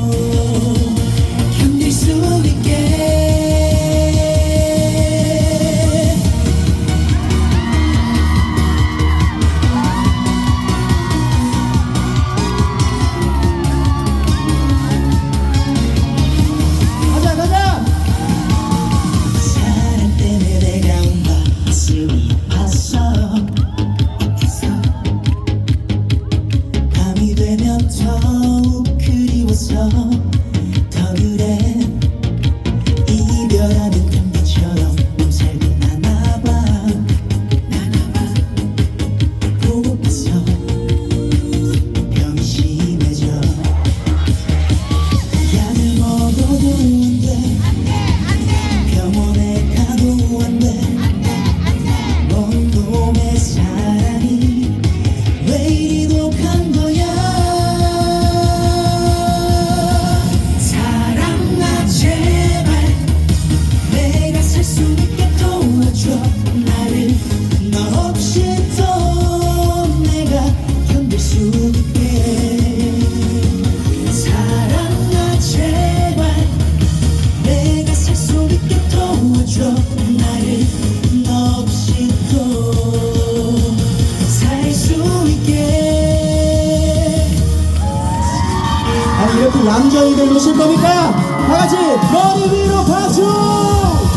Oh. 얌전히 되고 싶으니까 다 같이 머리 위로 박수!